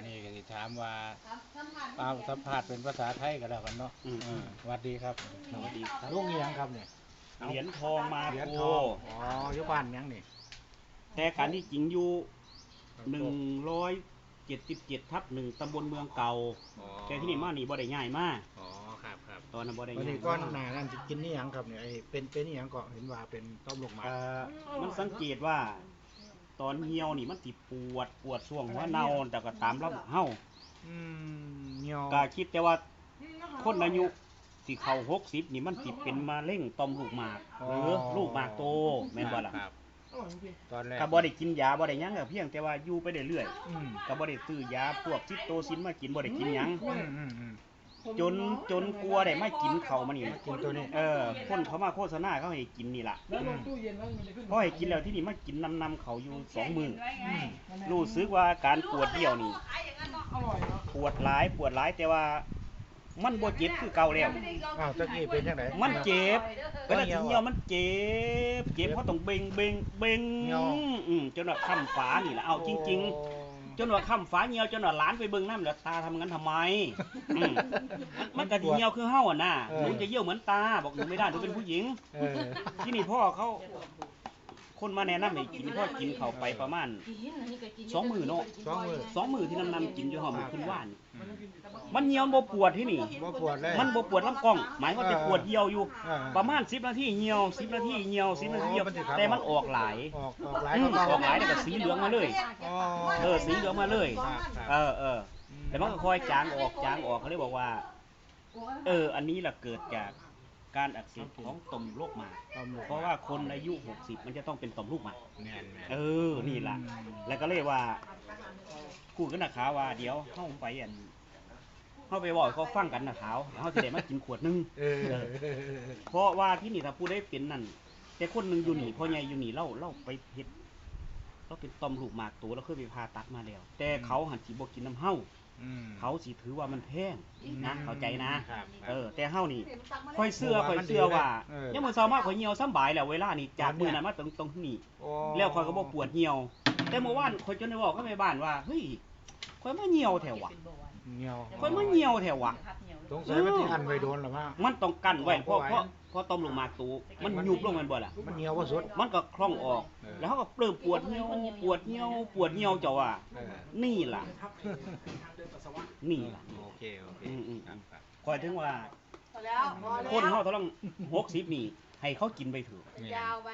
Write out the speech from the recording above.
อันนี้ก็สิถามว่าสัมผัสตามสัมภาษณ์เป็นภาษาไทยก็แล้วกันเนาะอืมเออสวัสดีครับสวัสดีครับ ลุงอีหยังครับเนี่ยเหรียญทองมาเหรียญโกทองอ๋ออยู่บ้านหยังนี่แต่การที่จริงอยู่หนึ่งร้อยเจ็ดสิบเจ็ดทับหนึ่งตำบลเมืองเก่า อ๋อแต่ที่นี่มานี่บ่ได้ง่ายมาก อ๋อครับครับตอนนั้นบ่ได้วันง่านี้ยก้อนหนานั่นสิกินนี่หยังครับเนี่ยไอ้เป็นเป็นนี่หยังก็เห็นว่าเป็นต้มลูกหมากเอ่อมันสังเกตว่า ตอนเหี่ยวนี่มันสิปวดปวดช่วงหัวเน่าแต่ก็ตามลำเฮาอืมเหี่ยวก็คิดแต่ว่าคนอายุสิเข้าหกสิบนี่มันสิเป็นมะเร็งต่อมลูกหมากหรือลูกหมากโตแม่นบ่ล่ะครับตอนแรกก็บ่ได้กินยาบ่ได้หยังก็เพียงแต่ว่าอยู่ไปเรื่อยอืมๆก็บ่ได้ซื้อยาพวกซิโตซินมากินบ่ได้กินหยังอืมอืมอืม จนจนกลัวได้ไม่กินเขาวมานี่กินตัวนี้ เออคนเขามาโฆษณาเขาให้กินนี่ล่ะแล้วลงตู้เย็นแล้วมันจะขึ้นพอให้กินแล้วที่นี่มากินนำนำเขาอยู่สองมืออืมรู้สึกว่าการปวดเดี่ยวนี่ อร่อยเนาะปวดหลายปวดหลายแต่ว่า มันบ่เจ็บคือเก่าแล้ว อ้าวตะกี้เป็นจังไดมันเจ็บเวลาที่เหี่ยวมันเจ็บ เจ็บเพราะต้องเบ่งเบ่งเบ่งเหี่ยว อืมจนว่าค้ำฝานี่ล่ะเอาจริง ๆ จนว่าค้ำฝาเหี่ยวจนว่าหลานไปเบิ่งน้ำแล้วตาทำงั้นทำไมอืมมันมันก็สิเหี่ยวคือเฮาอะนะหนูจะเยี่ยวเหมือนตาบอกหนูไม่ได้หนูเป็นผู้หญิง เออ ที่นี่พ่อเขา คนมาแนะนำให้กินพ่อกินเขาไปประมาณสองมือเนาะสองมือสองมือที่นำนำกินอยู่หอมอขึ้นว่าน มันเหี่ยวบ่ปวดที่นี่ บ่ปวดเลยมันบ่ปวดลำกล้อง หมายว่าจะปวดเหี่ยวอยู่ อ่าประมาณ10นาทีเหี่ยว10นาทีเหี่ยว10นาทีเหี่ยว อ๋อมันสิครับ แต่มันออกหลายออกออกหลายอืก็มเก่าออกหลายแล้วก็สีเหลืองมาเลย อ๋อเออสีเหลืองมาเลยครับครับเออเออแต่มันก็ค่อยจางออกจางออกเขาเลยบอกว่า เออ อันนี้แหละเกิดจาก การอักเสบของต่อมลูกหมากต้มลูกเพราะว่าคนอายุ 60 มันจะต้องเป็นต่อมลูกหมาก แม่นแม่นเออ นี่ล่ะ แล้วก็เลยว่ากูกับนักข่าวว่าเดี๋ยวเข้าไปอันเข้าไปบอกให้เขาฟังกันนักข่าวแล้วเขาจะได้มากินขวดหนึงเออเพราะว่าที่นี่ถ้าผู้ได้เป็นนั่น แต่คนหนึ่งอยู่นี่พ่อใหญ่อยู่นี่เล่าเล่าไปเฮ็ดเราเป็นต่อมลูกหมากตัวแล้วเคยไปผ่าตัดมาแล้ว แต่เขาหันสิบ่กินน้ำเฮาอืม เขาสิถือว่ามันแพงนะเข้าใจนะ ครับเออ แต่เฮานี่ค่อยเสื้อค่อยเสื้อว่าเออยังมื้อเช้ามาข่อยเหี่ยวสำบายแล้วเวลานี่จากมื้อนั้นมาตรงตรงนี้โอ้แล้วข่อยก็บ่ปวดเหี่ยว แต่เมื่อวานข่อยจนได้บอกกับแม่บ้านว่าเฮ้ยข่อยมาเหี่ยวแถววะเหนียว ข่อยมาเหี่ยวแถววะ สงสัยมันที่อันไว้โดนหรือว่ามันต้องกั้นไว้เพราะเอาไว้เพราะเพราะต้มลงมาตูมันยุบลงมันบ่ล่ะ มันเหนียวว่าสุด มันก็คล่องออก เออ แล้วเขาก็เริ่มปวดเหี่ยวปวดเหี่ยวปวดเหี่ยวเจ้าว่า เออนี่ล่ะ นี่ล่ะ โอเคโอเคอืมอืม ครับครับคอยถึงว่าแล้วพอคนแล้วเฮาเท่าลัง60นี่ ให้เขากินไปเถอะแม่นยาวไป